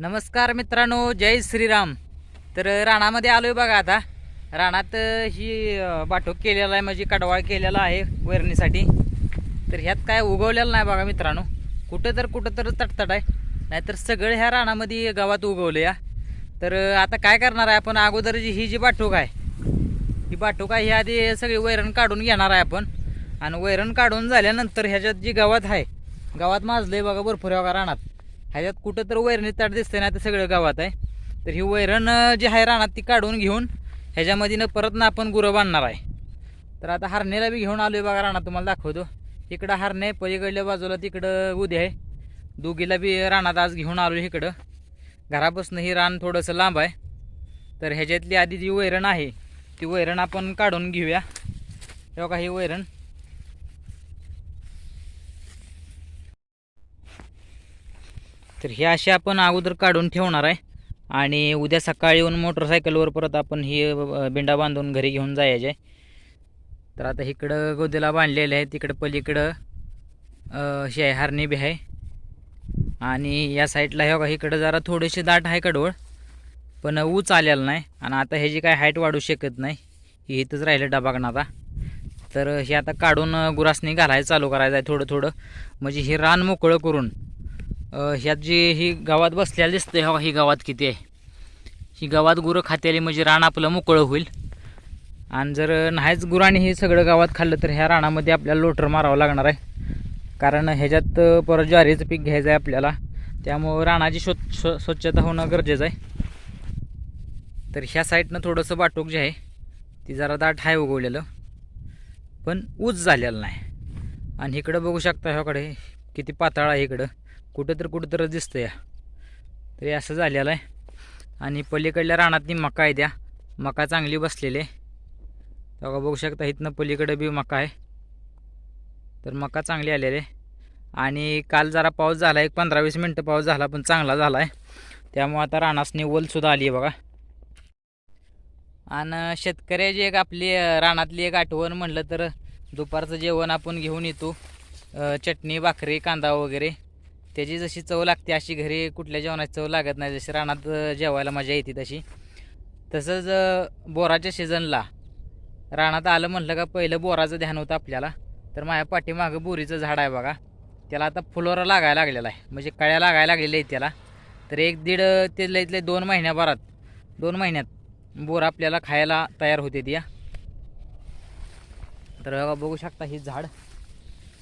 नमस्कार मित्रांनो जय श्रीराम. तर राणामध्ये आहे बघा आता. रानात ही बाटोक केलेला आहे म्हणजे कडवाळ केलेला आहे वैरणीसाठी. तर ह्यात काय उगवलेलं नाही बघा मित्रांनो. कुठं तर कुठं तर तटतट आहे. नाहीतर सगळं ह्या रानामध्ये गावात उगवलं या तर आता काय करणार आहे आपण? अगोदर जी ही जी बाटूक आहे ही बाटूक आहे ही आधी सगळी वैरण काढून घेणार आहे आपण. आणि वैरण काढून झाल्यानंतर ह्याच्यात जी गावात आहे गावात आहे बघा भरपूर आहे बघा रानात. ह्याच्यात कुठं तर वैरणी ताट दिसतंय ना तर सगळं गावात आहे. तर ही वैरण जी आहे रानात ती काढून घेऊन ह्याच्यामध्ये परत ना आपण गुरं बांधणार आहे. तर आता हरणेला बी घेऊन आलो आहे बघा रानात तुम्हाला दाखवतो. इकडं हरणे पलीकडल्या बाजूला तिकडं उद्या आहे. दोघीला बी रानात आज घेऊन आलो इकडं. घरापासून ही रान थोडंसं लांब आहे. तर ह्याच्यातली आधी जी वैरण आहे ती वैरण आपण काढून घेऊया. हे बघा ही वैरण. तर हे असे आपण अगोदर काढून ठेवणार आहे. आणि उद्या सकाळी येऊन मोटरसायकलवर परत आपण ही बिंडा बांधून घरी घेऊन जायचे. तर आता इकडं गोदीला बांधलेलं आहे तिकडं पलीकडं हे आहे हरणी बी आहे. आणि या साईडला हे बघा इकडं जरा थोडीशी दाट आहे कडवळ. पण ऊच आलेलं नाही. आणि आता ह्याची काय हाईट वाढू शकत नाही. हे इथंच राहिलं डबागण आता. तर हे आता काढून गुरासनी घालायचं चालू करायचं आहे थोडं थोडं. म्हणजे हे रान मोकळं करून. ह्यात जी ही गावात बसलेली दिसते हवा ही गावात किती आहे? ही गावात गुरं खात्याली म्हणजे रान आपलं मोकळं होईल. आणि जर नाहीच गुराने हे सगळं गावात खाल्लं तर ह्या रानामध्ये आपल्याला लोटर मारावं लागणार आहे. कारण ह्याच्यात परत ज्वारीचं पीक घ्यायचं आहे आपल्याला. त्यामुळं रानाची स्वच्छ स्व- स्वच्छता होणं गरजेचं आहे. तर ह्या साईडनं थोडंसं बाटोक जे आहे ती जरा दाट आहे उगवलेलं. पण ऊच झालेलं नाही. आणि इकडं बघू शकता ह्याकडे किती पातळ आहे इकडं. कुठं तर कुठं तर दिसतं या तरी असं झालेलं आहे. आणि पलीकडल्या रानातनी मका आहे त्या. मका चांगली बसलेली आहे. तेव्हा बघू शकता इथनं पलीकडे बी मका आहे. तर मका चांगली आलेली आहे. आणि काल जरा पाऊस झाला एक पंधरा वीस मिनटं पाऊस झाला पण चांगला झाला आहे. त्यामुळे आता रानासनी निवलसुद्धा आली आहे बघा. आणि शेतकऱ्याची एक आपली रानातली एक आठवण म्हणलं तर दुपारचं जेवण आपण घेऊन येतो. चटणी भाकरी कांदा वगैरे. त्याची जशी चव लागते अशी घरी कुठल्या जेवणाची चव लागत नाही. जशी रानात जेवायला मजा येते तशी. तसंच बोराच्या सीझनला रानात आलं म्हटलं का पहिलं बोराचं ध्यान होतं आपल्याला. तर माझ्या पाठीमागं बोरीचं झाड आहे बघा. त्याला आता फुलोरा लागायला लागलेला आहे. म्हणजे कळ्या लागायला लागलेल्या आहेत त्याला. तर एक दीड ते लईत दोन महिन्याभरात दोन महिन्यात बोर आपल्याला खायला तयार होते ती तर बघा बघू शकता ही झाड.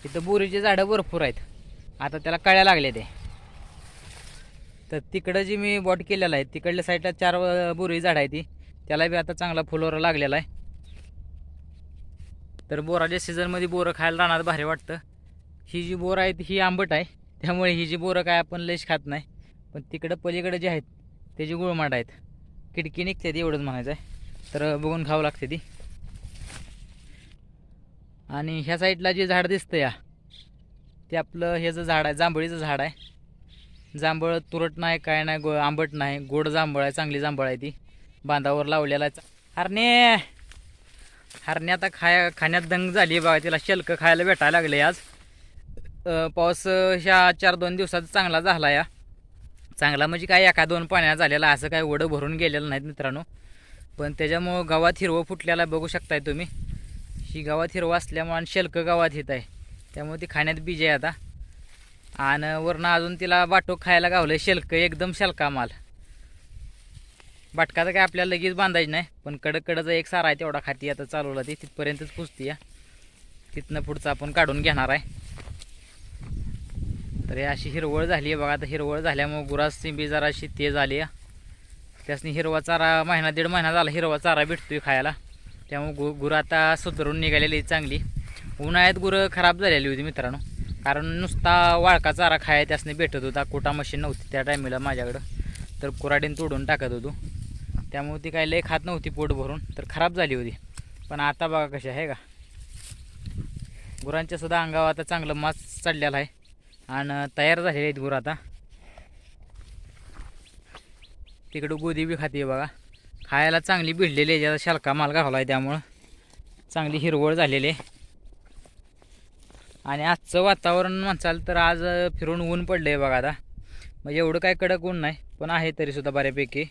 इथं बोरीची झाडं भरपूर आहेत. आता त्याला कळ्या लागल्या ते. तर तिकडं जी मी बॉट केलेलं आहे तिकडल्या साईडला चार बोरी झाड आहे ती. त्याला बी आता चांगला फुलोरा लागलेला आहे. तर बोराच्या सीझनमध्ये बोरं खायला राहणार भारी वाटतं. ही जी बोरं आहेत ही आंबट आहे. त्यामुळे ही जी बोरं काय आपण लयच खात नाही. पण तिकडं पलीकडं जे आहेत त्याची गुळमाट आहेत खिडकी निघते ती एवढंच म्हणायचं आहे तर बघून खावं लागते ती. आणि ह्या साईडला जे झाड दिसतं या ते आपलं ह्याचं झाड आहे जांभळीचं झाड आहे. जांभळ तुरट नाही काय नाही गो आंबट नाही गोड जांभळ आहे चांगली जांभळ आहे ती. बांधावर लावलेला आहे. हरणे! हरणे आता खाया खाण्यात दंग झाली बघा तिला शेलकं खायला भेटायला लागले आज. पाऊस ह्या चार दोन दिवसात चांगला झाला या. चांगला म्हणजे काय एका दोन पाण्यात झालेला असं काय ओढं भरून गेलेलं नाहीत मित्रांनो. पण त्याच्यामुळं गावात हिरवं फुटलेला बघू शकताय तुम्ही. ही गावात हिरवं असल्यामुळं आणि शेलकं गावात येत आहे. त्यामुळे ती खाण्यात बीज आहे आता. आणि वरनं अजून तिला बाटो खायला गावलं शेलकं एकदम शेलका माल. बाटका तर काय आपल्याला लगेच बांधायचं नाही पण कडक कडचा एक सारा आहे तेवढा खाती आता चालवला ती तिथपर्यंतच पुजती या तिथनं पुढचं आपण काढून घेणार आहे. तर हे अशी हिरवळ झाली आहे बघा आता हिरवळ झाल्यामुळे गुरासची बी जराशी तेज झाली आहे. त्यासनी हिरवा चारा महिना दीड महिना झाला हिरवा चारा भेटतोय खायला. त्यामुळे गु गुरं आता सुधरून निघालेली चांगली. उन्हाळ्यात गुरं खराब झालेली होती मित्रांनो. कारण नुसता वाळका चारा खाया त्यासनी भेटत होता. कुटा मशीन नव्हती त्या टायमिला माझ्याकडं. तर कुराडीन तोडून टाकत होतो. त्यामुळे ती काही लय खात नव्हती पोट भरून. तर खराब झाली होती. पण आता बघा कशी आहे का? गुरांच्या सुद्धा अंगावर आता चांगलं मास चढलेला आहे. आणि तयार झालेले आहेत गुरं आता. तिकडं गोदी बी खाते बघा. खायला चांगली भिडलेली आहे. ज्याचा शालका माल घावला आहे त्यामुळं. चांगली हिरवळ झालेली आहे. आणि आजचं वातावरण म्हणसाल तर आज फिरून ऊन पडलं आहे बघा आता. म्हणजे एवढं काय कडक ऊन नाही पण आहे तरीसुद्धा बऱ्यापैकी.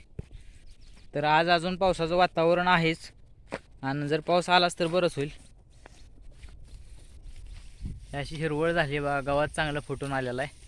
तर आज अजून पावसाचं वातावरण आहेच. आणि जर पाऊस आलाच तर बरंच होईल. अशी हिरवळ झाली बा गावात चांगलं फुटून आलेलं आहे.